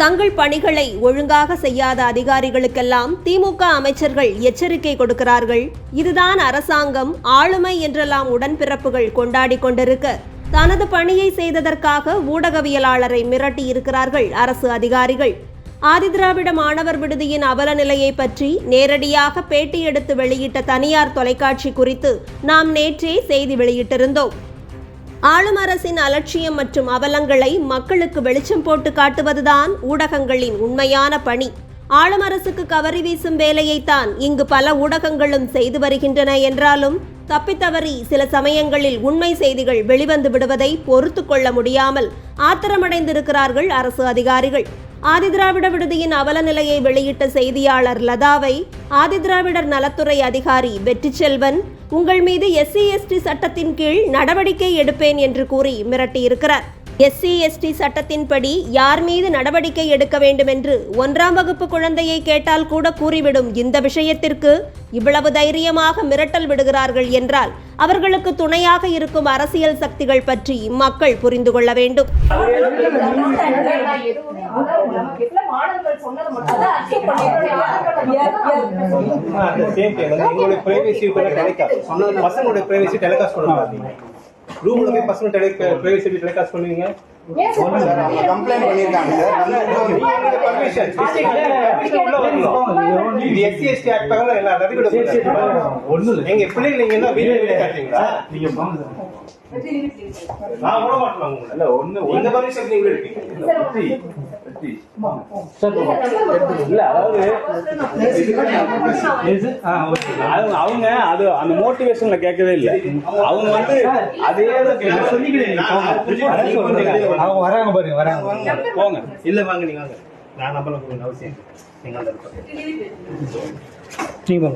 தங்கள் பணிகளை ஒழுங்காக செய்யாத அதிகாரிகளுக்கெல்லாம் திமுக அமைச்சர்கள் எச்சரிக்கை கொடுக்கிறார்கள். இதுதான் அரசாங்கம் ஆளுமை என்றெல்லாம் உடன்பிறப்புகள் கொண்டாடி கொண்டிருக்க. தனது பணியை செய்ததற்காக ஊடகவியலாளரை மிரட்டி இருக்கிறார்கள் அரசு அதிகாரிகள். ஆதிதிராவிட மாணவர் விடுதியின் அவல நிலையை பற்றி நேரடியாக பேட்டி எடுத்து வெளியிட்ட தனியார் தொலைக்காட்சி குறித்து நாம் நேற்றே செய்தி வெளியிட்டிருந்தோம். ஆளும் அரசின் அலட்சியம் மற்றும் அவலங்களை மக்களுக்கு வெளிச்சம் போட்டு காட்டுவதுதான் ஊடகங்களின் உண்மையான பணி. ஆளும் அரசுக்கு கவரி வீசும் வேலையைத்தான் இங்கு பல ஊடகங்களும் செய்து வருகின்றன என்றாலும் தப்பித்தவறி சில சமயங்களில் உண்மை செய்திகள் வெளிவந்து விடுவதை பொறுத்து கொள்ள முடியாமல் ஆத்திரமடைந்திருக்கிறார்கள் அரசு அதிகாரிகள். ஆதிதிராவிட விடுதியின் அவல நிலையை வெளியிட்ட செய்தியாளர் லதாவை ஆதிதிராவிடர் நலத்துறை அதிகாரி வெற்றிச்செல்வன் உங்கள் மீது எஸ்சி எஸ்டி சட்டத்தின் கீழ் நடவடிக்கை எடுப்பேன் என்று கூறி மிரட்டியிருக்கிறார் எஸ்சி எஸ்டி சட்டத்தின்படி யார் மீது நடவடிக்கை எடுக்க வேண்டும் என்று ஒன்றாம் வகுப்பு குழந்தையை கேட்டால் கூட கூறிவிடும் இந்த விஷயத்திற்கு இவ்வளவு தைரியமாக மிரட்டல் விடுகிறார்கள் என்றால் அவர்களுக்கு துணையாக இருக்கும் அரசியல் சக்திகள் பற்றி மக்கள் புரிந்து கொள்ள வேண்டும் எங்களுடைய பிரைவசி கூட டெலிகாஸ்ட் பசங்களுடைய பிரைவசி டெலிகாஸ்ட் பண்ண மாட்டீங்க ரூம்ல போய் பசங்க டெலி பிரைவசி டெலிகாஸ்ட் பண்ணுவீங்க கம்ப்ளைண்ட் பண்ணிருக்காங்க இது எஸ்சி எஸ்டி ஆக்ட் பக்கம் எல்லா இல்ல. எங்க பிள்ளைங்க நீங்க என்ன வெளியே காட்டுறீங்களா நீங்க. நான் விட மாட்டேன் உங்களை இல்ல, ஒண்ணு- எங்க பர்மிஷன் நீங்க இருக்கீங்க இல்ல, அதாவது எது? ஆ, ஓகே. அவங்க அவங்க அது அந்த மோட்டிவேஷன்ல கேட்கவே இல்லை. அவங்க வந்து அதே. அவங்க வராங்க பாருங்க வராங்க. போங்க. இல்ல வாங்க நீங்க வாங்க. நான் நம்பல உங்களுக்கு அவசியம் அந்த. நீங்க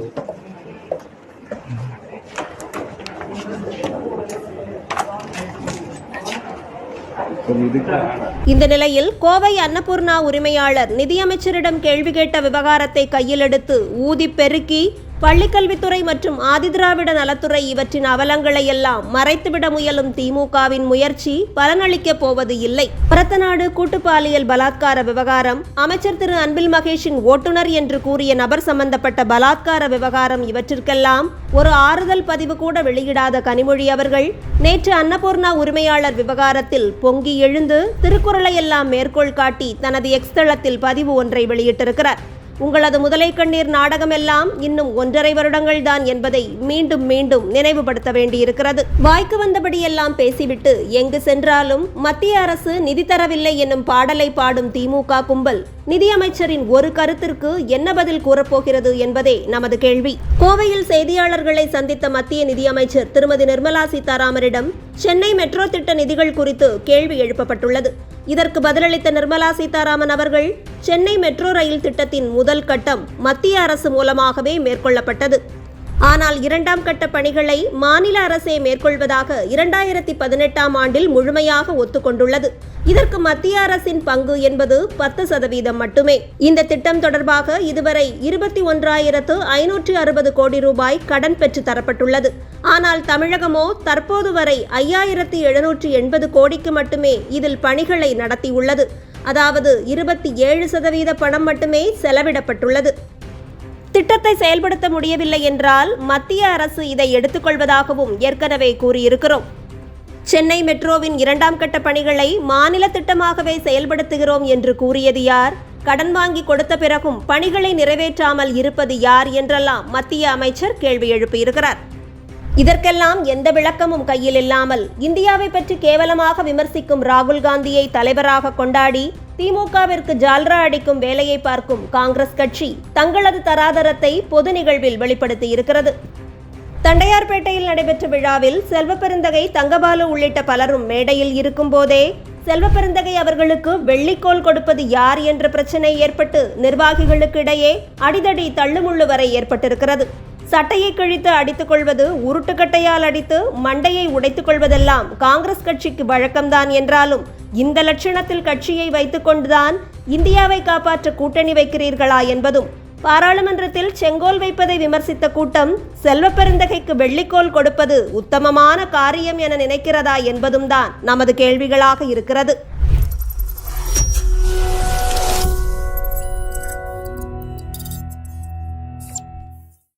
இந்த நிலையில் கோவை அன்னபூர்ணா உரிமையாளர் நிதியமைச்சரிடம் கேள்வி கேட்ட விவகாரத்தை கையில் எடுத்து ஊதி பெருக்கி பள்ளிக்கல்வித்துறை மற்றும் ஆதிதிராவிட நலத்துறை இவற்றின் அவலங்களை எல்லாம் மறைத்துவிட முயலும் திமுகவின் முயற்சி பலனளிக்கப் போவது இல்லை. பரத்தநாடு கூட்டுப்பாலியல் பலாத்கார விவகாரம் அமைச்சர் திரு அன்பில் மகேஷின் ஓட்டுநர் என்று கூறிய நபர் சம்பந்தப்பட்ட பலாத்கார விவகாரம் இவற்றிற்கெல்லாம் ஒரு ஆறுதல் பதிவு கூட வெளியிடாத கனிமொழி அவர்கள் நேற்று அன்னபூர்ணா உரிமையாளர் விவகாரத்தில் பொங்கி எழுந்து திருக்குறளை எல்லாம் மேற்கோள் காட்டி தனது எக்ஸ் தளத்தில் பதிவு ஒன்றை வெளியிட்டிருக்கிறார். உங்களது முதலை கண்ணீர் நாடகமெல்லாம் இன்னும் ஒன்றரை வருடங்கள் தான் என்பதை மீண்டும் மீண்டும் நினைவுபடுத்த வேண்டியிருக்கிறது. வாய்க்கு வந்தபடியெல்லாம் பேசிவிட்டு எங்கு சென்றாலும் மத்திய அரசு நிதி தரவில்லை என்னும் பாடலை பாடும் திமுக கும்பல் நிதியமைச்சரின் ஒரு கருத்திற்கு என்ன பதில் கூறப்போகிறது என்பதே நமது கேள்வி. கோவையில் செய்தியாளர்களை சந்தித்த மத்திய நிதியமைச்சர் திருமதி நிர்மலா சீதாராமனிடம் சென்னை மெட்ரோ திட்ட நிதிகள் குறித்து கேள்வி எழுப்பப்பட்டுள்ளது. இதற்கு பதிலளித்த நிர்மலா சீதாராமன் அவர்கள் சென்னை மெட்ரோ ரயில் திட்டத்தின் முதல் கட்டம் மத்திய அரசு மூலமாகவே மேற்கொள்ளப்பட்டது. ஆனால் இரண்டாம் கட்ட பணிகளை மாநில அரசே மேற்கொள்வதாக இரண்டாயிரத்தி பதினெட்டாம் ஆண்டில் முழுமையாக ஒத்துக்கொண்டுள்ளது. இதற்கு மத்திய அரசின் பங்கு என்பது பத்து சதவீதம் மட்டுமே. இந்த திட்டம் தொடர்பாக இதுவரை இருபத்தி ஒன்றாயிரத்து ஐநூற்று அறுபது கோடி ரூபாய் கடன் பெற்று தரப்பட்டுள்ளது. ஆனால் தமிழகமோ தற்போது வரை ஐயாயிரத்தி எழுநூற்றி எண்பது கோடிக்கு மட்டுமே இதில் பணிகளை நடத்தியுள்ளது. அதாவது இருபத்தி ஏழு சதவீத பணம் மட்டுமே செலவிடப்பட்டுள்ளது. திட்டத்தை செயல்படுத்த முடியவில்லை என்றால் மத்திய அரசு இதை எடுத்துக்கொள்வதாகவும் ஏற்கனவே கூறியிருக்கிறோம். சென்னை மெட்ரோவின் இரண்டாம் கட்ட பணிகளை மாநில திட்டமாகவே செயல்படுத்துகிறோம் என்று கூறியது யார்? கடன் வாங்கி கொடுத்த பிறகும் பணிகளை நிறைவேற்றாமல் இருப்பது யார் என்றெல்லாம் மத்திய அமைச்சர் கேள்வி எழுப்பியிருக்கிறார். இதற்கெல்லாம் எந்த விளக்கமும் கையில் இல்லாமல் இந்தியாவை பற்றி கேவலமாக விமர்சிக்கும் ராகுல் காந்தியை தலைவராக கொண்டாடி திமுகவிற்கு ஜால்ரா அடிக்கும் வேலையை பார்க்கும் காங்கிரஸ் கட்சி தங்களது தராதரத்தை பொது நிகழ்வில் வெளிப்படுத்தி இருக்கிறது. தண்டையார்பேட்டையில் நடைபெற்ற விழாவில் செல்வப்பெருந்தகை தங்கபாலு உள்ளிட்ட பலரும் மேடையில் இருக்கும்போதே செல்வப்பெருந்தகை அவர்களுக்கு வெள்ளிக்கோல் கொடுப்பது யார் என்ற பிரச்சனை ஏற்பட்டு நிர்வாகிகளுக்கு இடையே அடிதடி தள்ளுமுள்ளு வரை ஏற்பட்டிருக்கிறது. சட்டையை கிழித்து அடித்துக் கொள்வது உருட்டுக்கட்டையால் அடித்து மண்டையை உடைத்துக் கொள்வதெல்லாம் காங்கிரஸ் கட்சிக்கு வழக்கம்தான் என்றாலும் இந்த லட்சணத்தில் கட்சியை வைத்துக்கொண்டுதான் இந்தியாவை காப்பாற்ற கூட்டணி வைக்கிறீர்களா என்பதும் பாராளுமன்றத்தில் செங்கோல் வைப்பதை விமர்சித்த கூட்டம் செல்வப்பெருந்தகைக்கு வெள்ளிக்கோல் கொடுப்பது உத்தமமான காரியம் என நினைக்கிறதா என்பதும் தான் நமது கேள்விகளாக இருக்கிறது.